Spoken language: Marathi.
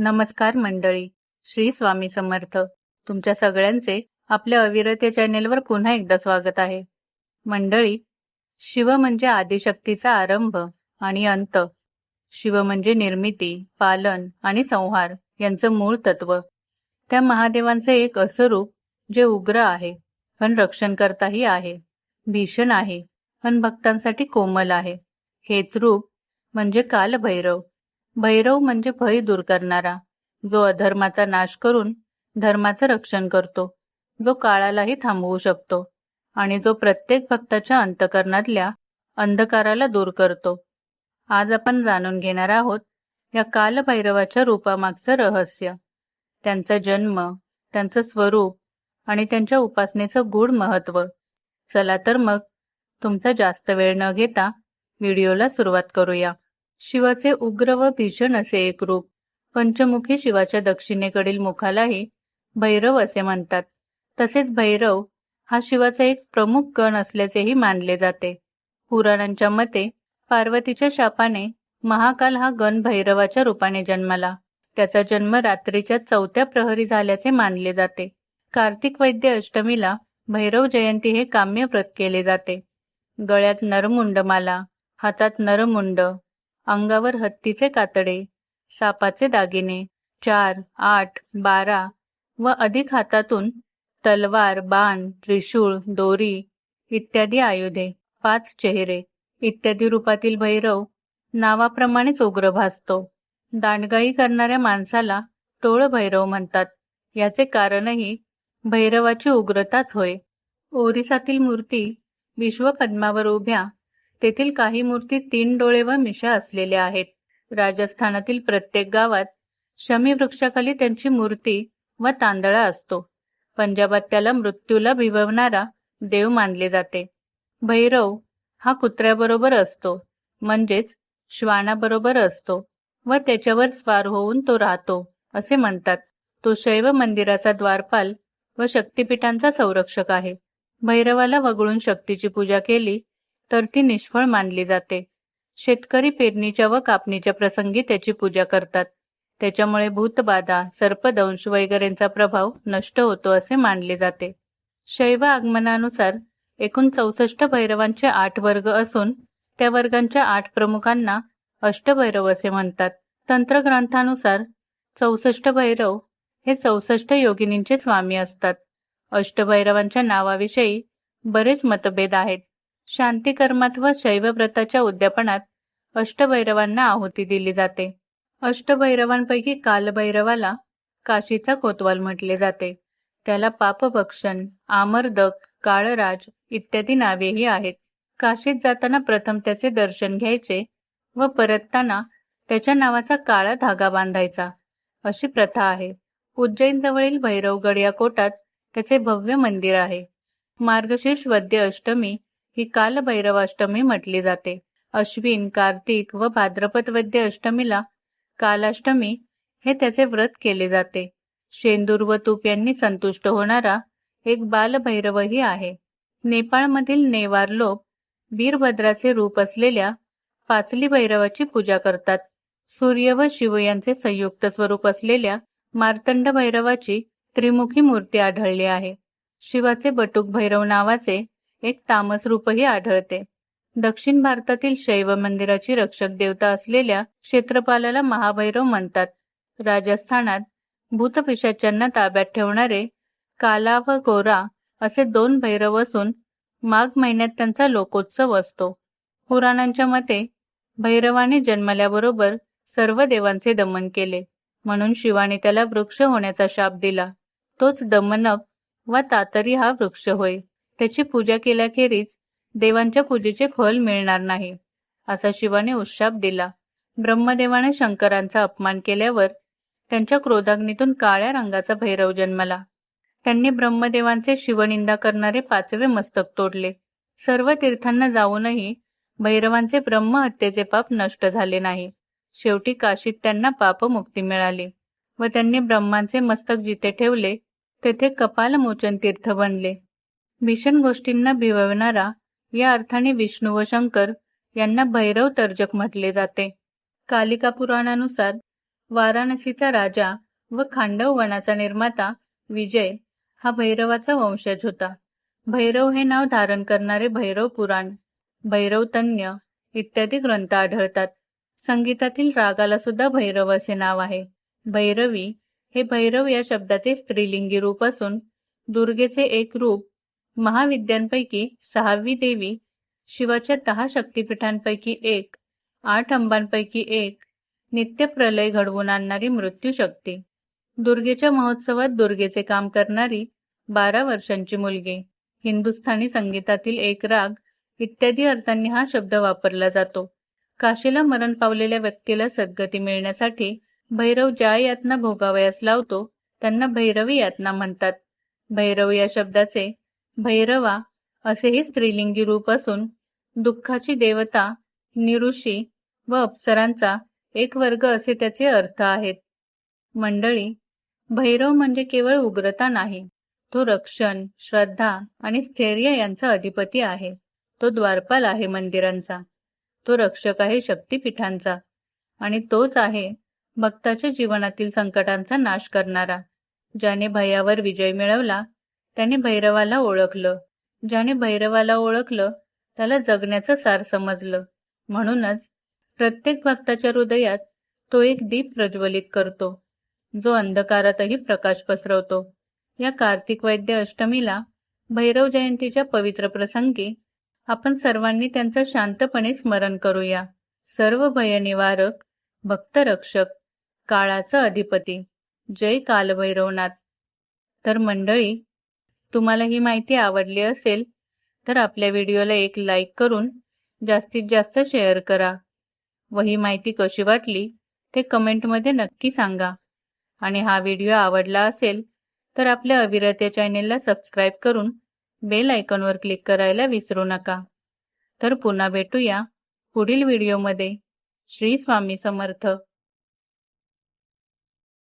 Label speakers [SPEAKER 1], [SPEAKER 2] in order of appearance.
[SPEAKER 1] नमस्कार मंडळी श्री स्वामी समर्थ. तुमच्या सगळ्यांचे आपल्या अविरत या चॅनेलवर पुन्हा एकदा स्वागत आहे. मंडळी शिव म्हणजे आदिशक्तीचा आरंभ आणि अंत. शिव म्हणजे निर्मिती पालन आणि संहार यांचं मूळ तत्व. त्या महादेवांचे एक असं रूप जे उग्र आहे पण रक्षणकर्ताही आहे भीषण आहे पण भक्तांसाठी कोमल आहे. हेच रूप म्हणजे कालभैरव. भैरव म्हणजे भय दूर करणारा. जो अधर्माचा नाश करून धर्माचं रक्षण करतो जो काळालाही थांबवू शकतो आणि जो प्रत्येक भक्ताच्या अंतकरणातल्या अंधकाराला दूर करतो. आज आपण जाणून घेणार आहोत या कालभैरवाच्या रूपामागचं रहस्य. त्यांचा जन्म त्यांचं स्वरूप आणि त्यांच्या उपासनेचं गूढ महत्त्व चला तर मग तुमचा जास्त वेळ न घेता व्हिडिओला सुरुवात करूया. शिवाचे उग्र व भीषण असे एक रूप. पंचमुखी शिवाच्या दक्षिणेकडील मुखालाही भैरव असे म्हणतात. तसेच भैरव हा शिवाचा एक प्रमुख गण असल्याचेही मानले जाते. पुराणांच्या मते पार्वतीच्या शापाने महाकाल हा गण भैरवाच्या रूपाने जन्माला. त्याचा जन्म रात्रीच्या चौथ्या प्रहरी झाल्याचे मानले जाते. कार्तिक वैद्य अष्टमीला भैरव जयंती हे काम्य व्रत केले जाते. गळ्यात नरमुंडमाला हातात नरमुंड अंगावर हत्तीचे कातडे सापाचे दागिने चार आठ बारा व अधिक हातातून तलवार बाण त्रिशूळ दोरी इत्यादी आयुधे पाच चेहरे इत्यादी रूपातील भैरव नावाप्रमाणेच उग्र भासतो. दांडगाई करणाऱ्या माणसाला टोळ भैरव म्हणतात. याचे कारणही भैरवाची उग्रताच होय. ओरिसातील मूर्ती विश्वपद्मावर उभ्या तेथील काही मूर्ती तीन डोळे व मिशा असलेल्या आहेत. राजस्थानातील प्रत्येक गावात शमी वृक्षाखाली त्यांची मूर्ती व तांदळा असतो. पंजाबात त्याला मृत्यूला भिवणारा देव मानले जाते. भैरव हा कुत्र्याबरोबर असतो म्हणजेच श्वानाबरोबर असतो व त्याच्यावर स्वार होऊन तो राहतो असे म्हणतात. तो शैव मंदिराचा द्वारपाल व शक्तिपीठांचा संरक्षक आहे. भैरवाला वगळून शक्तीची पूजा केली तर ती निष्फळ मानली जाते. शेतकरी पेरणीच्या व कापणीच्या प्रसंगी त्याची पूजा करतात. त्याच्यामुळे भूतबाधा सर्पदंश वगैरेंचा प्रभाव नष्ट होतो असे मानले जाते. शैव आगमनानुसार एकूण चौसष्ट भैरवांचे आठ वर्ग असून त्या वर्गांच्या आठ प्रमुखांना अष्टभैरव असे म्हणतात. तंत्रग्रंथानुसार चौसष्ट भैरव हे चौसष्ट योगिनींचे स्वामी असतात. अष्टभैरवांच्या नावाविषयी बरेच मतभेद आहेत. शांतिकर्मात व शैवव्रताच्या उद्यापनात अष्टभैरवांना आहुती दिली जाते. अष्टभैरवांपैकी कालभैरवाला काशीचा कोतवाल म्हटले जाते. त्याला पापभक्षण आमरदक काळराज इत्यादी नावेही आहेत. काशीत जाताना प्रथम त्याचे दर्शन घ्यायचे व परतताना त्याच्या नावाचा काळा धागा बांधायचा. अशी प्रथा आहे. उज्जैन जवळील भैरवगड या कोटात त्याचे भव्य मंदिर आहे. मार्गशीर्ष वद्य अष्टमी ही कालभैरवाष्टमी म्हटली जाते. अश्विन कार्तिक व भाद्रपद वैद्य अष्टमीला कालाष्टमी हे त्याचे व्रत केले जाते. शेंदूर व तूप यांनी संतुष्ट होणारा एक बालभैरवही आहे. नेपाळमधील नेवार लोक वीरभद्राचे रूप असलेल्या पाचली भैरवाची पूजा करतात. सूर्य व शिव यांचे संयुक्त स्वरूप असलेल्या मार्तंड भैरवाची त्रिमुखी मूर्ती आढळली आहे. शिवाचे बटुक भैरव नावाचे एक तामस रूपही आढळते. दक्षिण भारतातील शैव मंदिराची रक्षक देवता असलेल्या क्षेत्रपालाला महाभैरव म्हणतात. राजस्थानात भूतपिशाच्यांना ताब्यात ठेवणारे काला व गोरा असे दोन भैरव असून माघ महिन्यात त्यांचा लोकोत्सव असतो. पुराणांच्या मते भैरवाने जन्मल्याबरोबर सर्व देवांचे दमन केले. म्हणून शिवाने त्याला वृक्ष होण्याचा शाप दिला. तोच दमनक वा तातरी हा वृक्ष होय. त्याची पूजा केल्याखेरीज देवांच्या पूजेचे फल मिळणार नाही असा शिवाने उशाप दिला. ब्रह्मदेवाने शंकरांचा अपमान केल्यावर त्यांच्या क्रोधाग्नीतून काळ्या रंगाचा भैरव जन्मला. त्यांनी ब्रह्मदेवांचे शिवनिंदा करणारे पाचवे मस्तक तोडले. सर्व तीर्थांना जाऊनही भैरवांचे ब्रह्महत्येचे पाप नष्ट झाले नाही. शेवटी काशीत त्यांना पापमुक्ती मिळाली व त्यांनी ब्रह्मांचे मस्तक जिथे ठेवले तेथे कपालमोचन तीर्थ बनले. भीषण गोष्टींना भिवविणारा या अर्थाने विष्णू व शंकर यांना भैरव तर्जक म्हटले जाते. कालिका पुराणानुसार वाराणसीचा राजा व खांडव वनाचा निर्माता विजय हा भैरवाचा वंशज होता. भैरव हे नाव धारण करणारे भैरव पुराण भैरव तन्य इत्यादी ग्रंथ आढळतात. संगीतातील रागाला सुद्धा भैरव असे नाव आहे. भैरवी हे भैरव या शब्दाचे स्त्रीलिंगी रूप असून दुर्गेचे एक रूप महाविद्यांपैकी सहावी देवी शिवाच्या दहा शक्तिपीठांपैकी एक आठ अंबांपैकी एक नित्य प्रलय घडवून आणणारी मृत्यू शक्ती. दुर्गेच्या महोत्सवात दुर्गेचे काम करणारी बारा वर्षांची मुलगी हिंदुस्थानी संगीतातील एक राग इत्यादी अर्थांनी हा शब्द वापरला जातो. काशीला मरण पावलेल्या व्यक्तीला सद्गती मिळण्यासाठी भैरव ज्या यातना भोगावयास लावतो त्यांना भैरवी यातना म्हणतात. भैरव या शब्दाचे भैरवा असेही स्त्रीलिंगी रूप असून दुःखाची देवता निरुषी व अप्सरांचा एक वर्ग असे त्याचे अर्थ आहेत. मंडळी भैरव म्हणजे केवळ उग्रता नाही तो रक्षण श्रद्धा आणि स्थैर्य यांचा अधिपती आहे. तो द्वारपाल आहे मंदिरांचा तो रक्षक आहे शक्तिपीठांचा आणि तोच आहे भक्ताच्या जीवनातील संकटांचा नाश करणारा ज्याने भयावर विजय मिळवला त्याने भैरवाला ओळखलं. ज्याने भैरवाला ओळखलं त्याला जगण्याचं सार समजलं. म्हणूनच प्रत्येक भक्ताच्या हृदयात तो एक दीप प्रज्वलित करतो. जो अंधकारातही प्रकाश पसरवतो. या कार्तिक वैद्य अष्टमीला भैरव जयंतीच्या पवित्र प्रसंगी आपण सर्वांनी त्यांचं शांतपणे स्मरण करूया. सर्व भयनिवारक भक्तरक्षक काळाचा अधिपती. जय कालभैरवनाथ. तर मंडळी तुम्हाला ही माहिती आवडली असेल तर आपल्या व्हिडिओला एक लाईक करून जास्तीत जास्त शेअर करा व ही माहिती कशी वाटली ते कमेंटमध्ये नक्की सांगा. आणि हा व्हिडिओ आवडला असेल तर आपल्या अविरत या चॅनेलला सबस्क्राईब करून बेल आयकॉनवर क्लिक करायला विसरू नका. तर पुन्हा भेटूया पुढील व्हिडिओमध्ये. श्री स्वामी समर्थ.